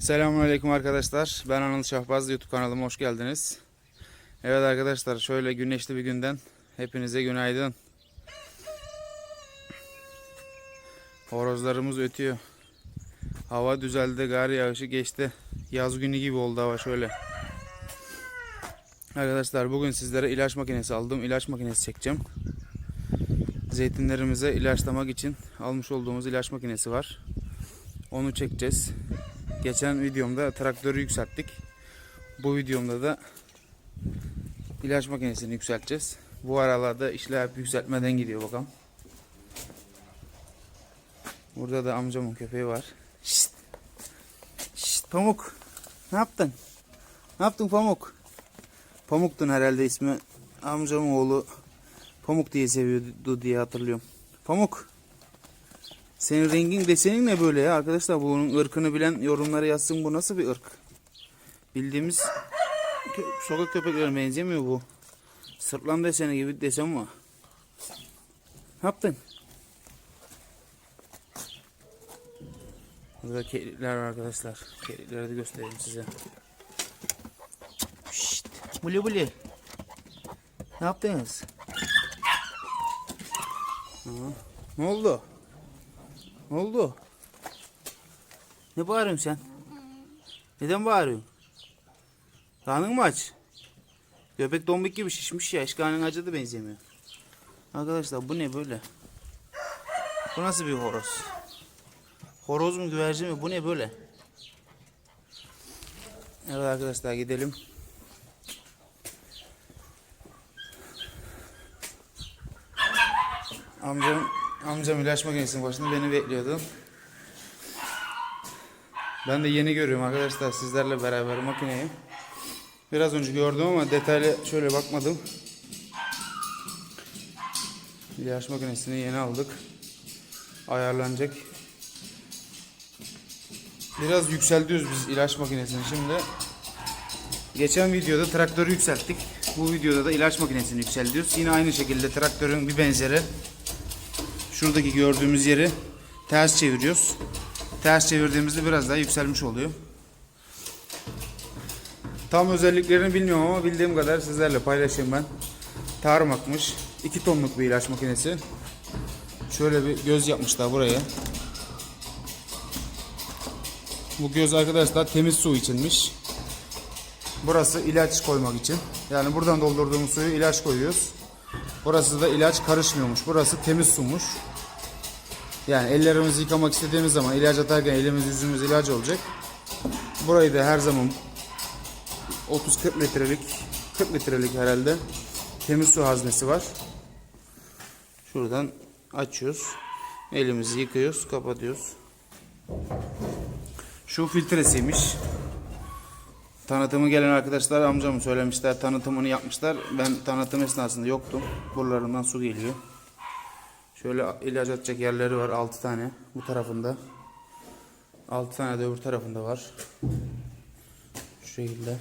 Selamünaleyküm arkadaşlar. Ben Anıl Şahbaz. YouTube kanalıma hoş geldiniz. Evet arkadaşlar şöyle güneşli bir günden hepinize günaydın. Horozlarımız ötüyor. Hava düzeldi, gar yağışı geçti. Yaz günü gibi oldu hava şöyle. Arkadaşlar bugün sizlere ilaç makinesi aldım. İlaç makinesi çekeceğim. Zeytinlerimize ilaçlamak için almış olduğumuz ilaç makinesi var. Onu çekeceğiz. Geçen videomda traktörü yükselttik. Bu videomda da ilaç makinesini yükselteceğiz. Bu aralarda işler hep yükseltmeden gidiyor bakalım. Burada da amcamın köpeği var. Şşt. Şşt, Pamuk. Ne yaptın? Ne yaptın Pamuk? Pamuk'tun herhalde ismi. Amcamın oğlu Pamuk diye seviyordu diye hatırlıyorum. Pamuk. Senin rengin desenin ne böyle ya arkadaşlar bunun ırkını bilen yorumlara yazsın bu nasıl bir ırk? Bildiğimiz kö- sokak köpeklerine benzemiyor bu. Sırtlan deseni gibi desen var. Ne yaptın? Burada keklikler var arkadaşlar. Keklikleri de göstereyim size. Şşt, buli buli. Ne yaptınız? Ha, ne oldu? Ne oldu? Ne bağırıyorsun sen? Neden bağırıyorsun? Karnın mı aç? Göbek dombik gibi şişmiş ya. Hiç karnın acıdı benzemiyor. Arkadaşlar bu ne böyle? Bu nasıl bir horoz? Horoz mu güvercin mi? Bu ne böyle? Evet arkadaşlar gidelim. Amcam amcam ilaç makinesinin başında beni bekliyordu. Ben de yeni görüyorum arkadaşlar sizlerle beraber makineyi. Biraz önce gördüm ama detaylı şöyle bakmadım. İlaç makinesini yeni aldık. Ayarlanacak. Biraz yükseltiyoruz biz ilaç makinesini şimdi. Geçen videoda traktörü yükselttik. Bu videoda da ilaç makinesini yükseltiyoruz. Yine aynı şekilde traktörün bir benzeri şuradaki gördüğümüz yeri ters çeviriyoruz. Ters çevirdiğimizde biraz daha yükselmiş oluyor. Tam özelliklerini bilmiyorum ama bildiğim kadar sizlerle paylaşayım ben. Tarmakmış. 2 tonluk bir ilaç makinesi. Şöyle bir göz yapmışlar buraya. Bu göz arkadaşlar temiz su içinmiş. Burası ilaç koymak için. Yani buradan doldurduğumuz suyu ilaç koyuyoruz. Burası da ilaç karışmıyormuş. Burası temiz sumuş. Yani ellerimizi yıkamak istediğimiz zaman ilaç atarken elimiz yüzümüz ilaç olacak. Burayı da her zaman 30-40 litrelik 40 litrelik herhalde temiz su haznesi var. Şuradan açıyoruz. Elimizi yıkıyoruz, kapatıyoruz. Şu filtresiymiş. Tanıtımı gelen arkadaşlar amcam söylemişler. Tanıtımını yapmışlar. Ben tanıtım esnasında yoktum. Buralarından su geliyor. Şöyle ilaç atacak yerleri var 6 tane bu tarafında. 6 tane de öbür tarafında var. Şu şekilde.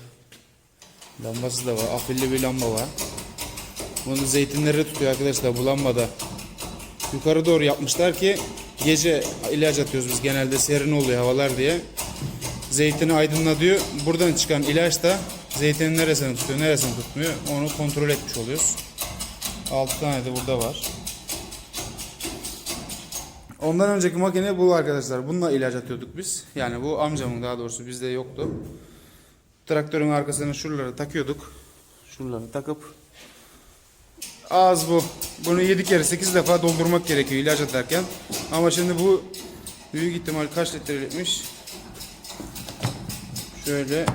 Lambası da var. Afilli bir lamba var. Bunu zeytinleri tutuyor arkadaşlar bu lambada. Yukarı doğru yapmışlar ki gece ilaç atıyoruz biz genelde serin oluyor havalar diye. Zeytini aydınlatıyor. Buradan çıkan ilaç da zeytinin neresini tutuyor, neresini tutmuyor onu kontrol etmiş oluyoruz. 6 tane de burada var. Ondan önceki makine bu arkadaşlar. Bununla ilaç atıyorduk biz. Yani bu amcamın daha doğrusu bizde yoktu. Traktörün arkasına şuraları takıyorduk. Şuraları takıp az bu. Bunu 7 kere 8 defa doldurmak gerekiyor ilaç atarken. Ama şimdi bu büyük ihtimal kaç litrelikmiş? Şöyle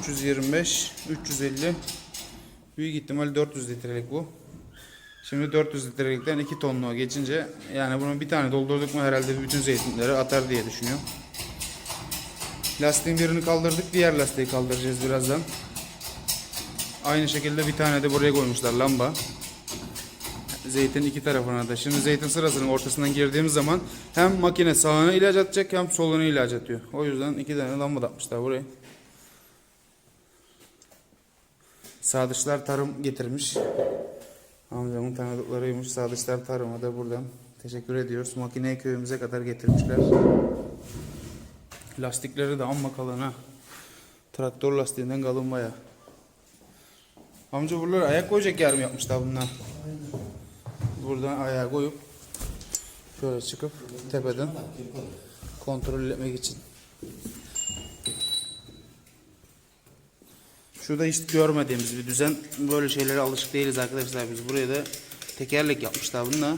325, 350 büyük ihtimal 400 litrelik bu. Şimdi 400 litrelikten 2 tonluğa geçince yani bunu bir tane doldurduk mu herhalde bütün zeytinleri atar diye düşünüyorum. Lastiğin birini kaldırdık diğer lastiği kaldıracağız birazdan. Aynı şekilde bir tane de buraya koymuşlar lamba. Zeytin iki tarafına da. Şimdi zeytin sırasının ortasından girdiğimiz zaman hem makine sağına ilaç atacak hem soluna ilaç atıyor. O yüzden iki tane lamba da atmışlar buraya. Sadıçlar tarım getirmiş. Amcamın tanıdıklarıymış. Sadıçlar Tarım'a da buradan teşekkür ediyoruz. Makineyi köyümüze kadar getirmişler. Lastikleri de amma kalın ha. Traktör lastiğinden kalın baya. Amca buraları ayak koyacak yer mi yapmışlar bunlar? Buradan ayağa koyup şöyle çıkıp tepeden kontrol etmek için. Şurada hiç görmediğimiz bir düzen. Böyle şeylere alışık değiliz arkadaşlar biz. Buraya da tekerlek yapmışlar bununla.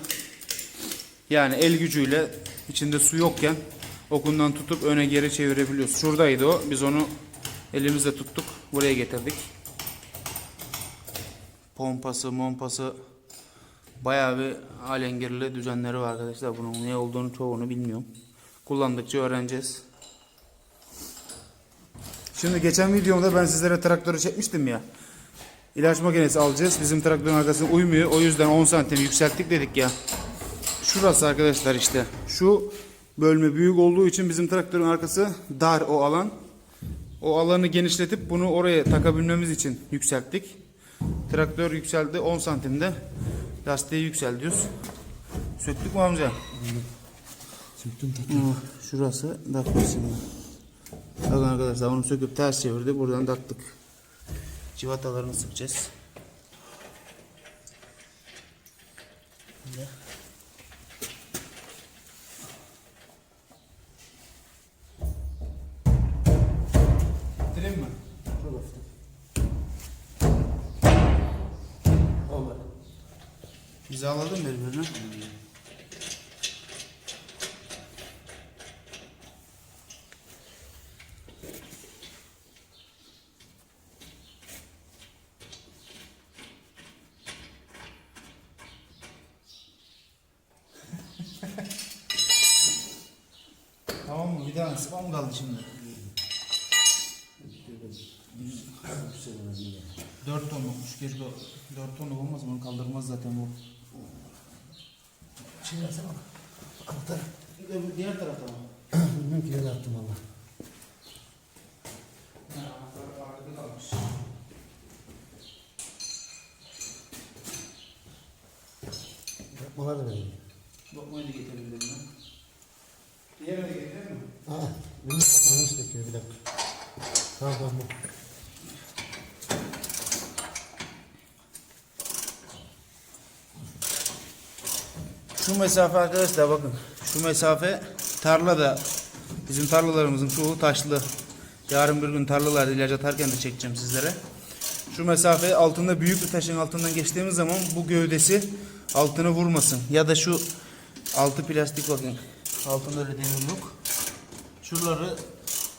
Yani el gücüyle içinde su yokken okundan tutup öne geri çevirebiliyoruz. Şuradaydı o. Biz onu elimizle tuttuk. Buraya getirdik. Pompası, mompası bayağı bir alengirli düzenleri var arkadaşlar. Bunun ne olduğunu çoğunu bilmiyorum. Kullandıkça öğreneceğiz. Şimdi geçen videomda ben sizlere traktörü çekmiştim ya. İlaç makinesi alacağız. Bizim traktörün arkasına uymuyor. O yüzden 10 santim yükselttik dedik ya. Şurası arkadaşlar işte. Şu bölme büyük olduğu için bizim traktörün arkası dar o alan. O alanı genişletip bunu oraya takabilmemiz için yükselttik. Traktör yükseldi 10 santimde. Lastiği yükseltiyoruz. Söktük mü amca? Söktüm Şurası takmış şimdi. Bakın arkadaşlar onu söküp ters çevirdi. Buradan taktık. Civatalarını sıkacağız. Böyle. Bitireyim mi? Olur. Hizaladım birbirine. tamam mı? Bir sıkma mı kaldı şimdi? Dört tonlukmuş. Keşke dört tonluk olmaz. Bunu kaldırmaz zaten bu. Şimdi versene bana. Anahtarı. Bir de bu diğer tarafta mı? Bilmiyorum ki nereye attım valla. Yapmalar da benim. Lokmayı da getirebilirim ben. Diğerini de getirelim mi? Aa, kafamı çekiyor bir dakika. Tamam tamam. Şu mesafe arkadaşlar bakın. Şu mesafe tarlada bizim tarlalarımızın çoğu taşlı. Yarın bir gün tarlalarda ilaç atarken de çekeceğim sizlere. Şu mesafe altında büyük bir taşın altından geçtiğimiz zaman bu gövdesi altını vurmasın. Ya da şu altı plastik bakın. Altında öyle demir yok. Şuraları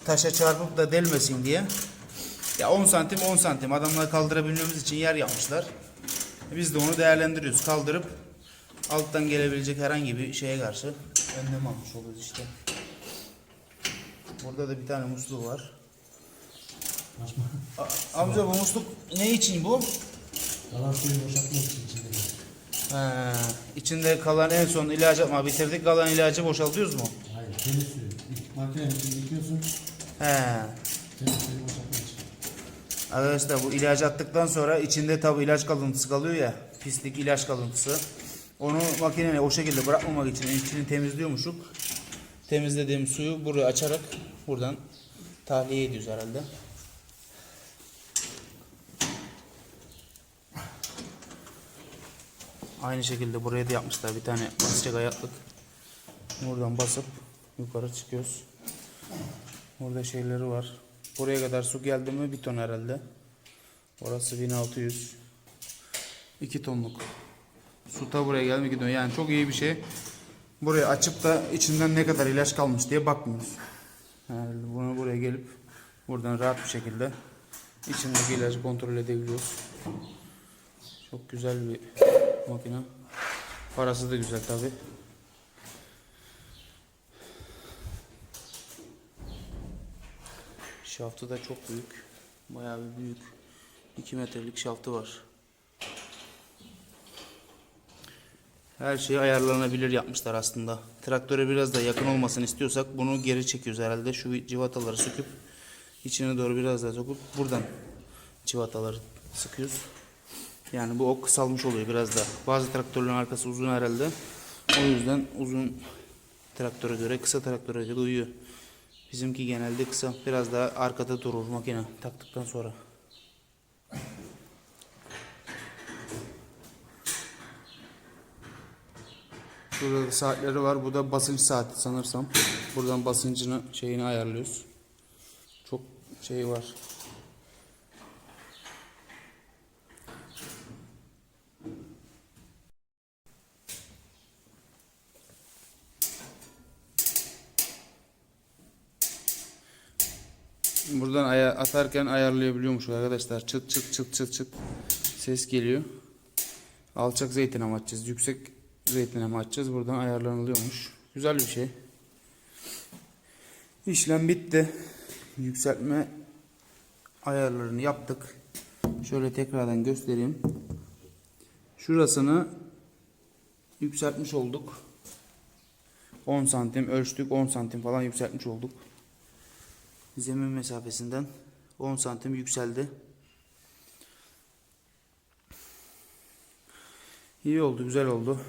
taşa çarpıp da delmesin diye. Ya 10 santim 10 santim adamlar kaldırabilmemiz için yer yapmışlar. Biz de onu değerlendiriyoruz. Kaldırıp alttan gelebilecek herhangi bir şeye karşı önlem almış oluyoruz işte. Burada da bir tane musluğu var. A- amca bu musluk ne için bu? Yalan suyu boşaltmak için içinde. He, içinde kalan en son ilacı ama bitirdik kalan ilacı boşaltıyoruz mu? Hayır, temiz suyu. İçinde yıkıyorsun. He. Boşaltmak için. Arkadaşlar bu ilacı attıktan sonra içinde tabi ilaç kalıntısı kalıyor ya. Pislik ilaç kalıntısı. Onu makineye o şekilde bırakmamak için içini temizliyormuşuk. Temizlediğim suyu buraya açarak buradan tahliye ediyoruz herhalde. Aynı şekilde buraya da yapmışlar bir tane basacak ayaklık. Buradan basıp yukarı çıkıyoruz. Burada şeyleri var. Buraya kadar su geldi mi bir ton herhalde. Orası 1600. 2 tonluk. Su ta buraya 2 ton. Yani çok iyi bir şey. Buraya açıp da içinden ne kadar ilaç kalmış diye bakmıyoruz. Yani bunu buraya gelip buradan rahat bir şekilde içindeki ilacı kontrol edebiliyoruz. Çok güzel bir makine. Parası da güzel tabi. Şaftı da çok büyük. Bayağı bir büyük. 2 metrelik şaftı var. Her şey ayarlanabilir yapmışlar aslında. Traktöre biraz da yakın olmasını istiyorsak bunu geri çekiyoruz herhalde. Şu civataları söküp içine doğru biraz daha sokup buradan civataları sıkıyoruz. Yani bu ok kısalmış oluyor biraz da. Bazı traktörlerin arkası uzun herhalde. O yüzden uzun traktöre göre kısa traktöre göre uyuyor. Bizimki genelde kısa. Biraz daha arkada durur makine taktıktan sonra. Burada da saatleri var. Bu da basınç saati sanırsam. Buradan basıncını şeyini ayarlıyoruz. Çok şey var. Buradan aya atarken ayarlayabiliyormuş arkadaşlar. Çıt çıt çıt çıt çıt ses geliyor. Alçak zeytine mi açacağız? Yüksek zeytine mi açacağız? Buradan ayarlanılıyormuş. Güzel bir şey. İşlem bitti. Yükseltme ayarlarını yaptık. Şöyle tekrardan göstereyim. Şurasını yükseltmiş olduk. 10 santim ölçtük. 10 santim falan yükseltmiş olduk. Zemin mesafesinden 10 santim yükseldi. İyi oldu, güzel oldu.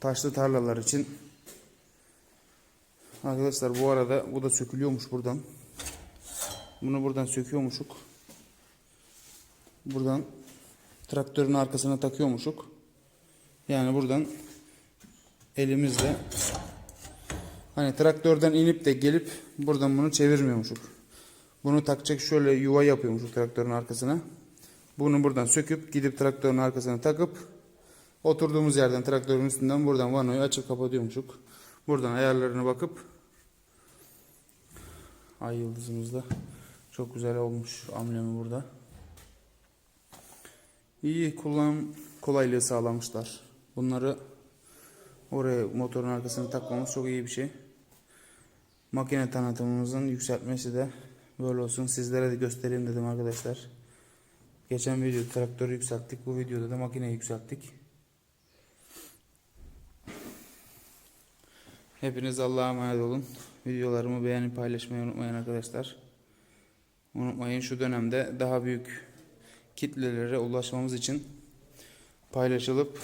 Taşlı tarlalar için. Arkadaşlar bu arada bu da sökülüyormuş buradan. Bunu buradan söküyormuşuk. Buradan traktörün arkasına takıyormuşuk. Yani buradan elimizle hani traktörden inip de gelip buradan bunu çevirmiyormuşuk. Bunu takacak şöyle yuva yapıyormuşuk traktörün arkasına. Bunu buradan söküp gidip traktörün arkasına takıp oturduğumuz yerden traktörün üstünden buradan vanoyu açıp kapatıyormuşuk. Buradan ayarlarına bakıp ay yıldızımız da çok güzel olmuş amblemi burada. İyi kullanım kolaylığı sağlamışlar. Bunları oraya motorun arkasına takmamız çok iyi bir şey. Makine tanıtımımızın yükseltmesi de böyle olsun. Sizlere de göstereyim dedim arkadaşlar. Geçen videoda traktörü yükselttik. Bu videoda da makineyi yükselttik. Hepiniz Allah'a emanet olun. Videolarımı beğenip paylaşmayı unutmayın arkadaşlar. Unutmayın şu dönemde daha büyük kitlelere ulaşmamız için paylaşılıp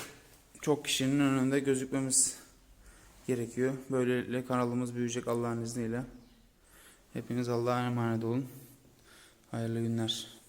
çok kişinin önünde gözükmemiz gerekiyor. Böylelikle kanalımız büyüyecek Allah'ın izniyle. Hepiniz Allah'a emanet olun. Hayırlı günler.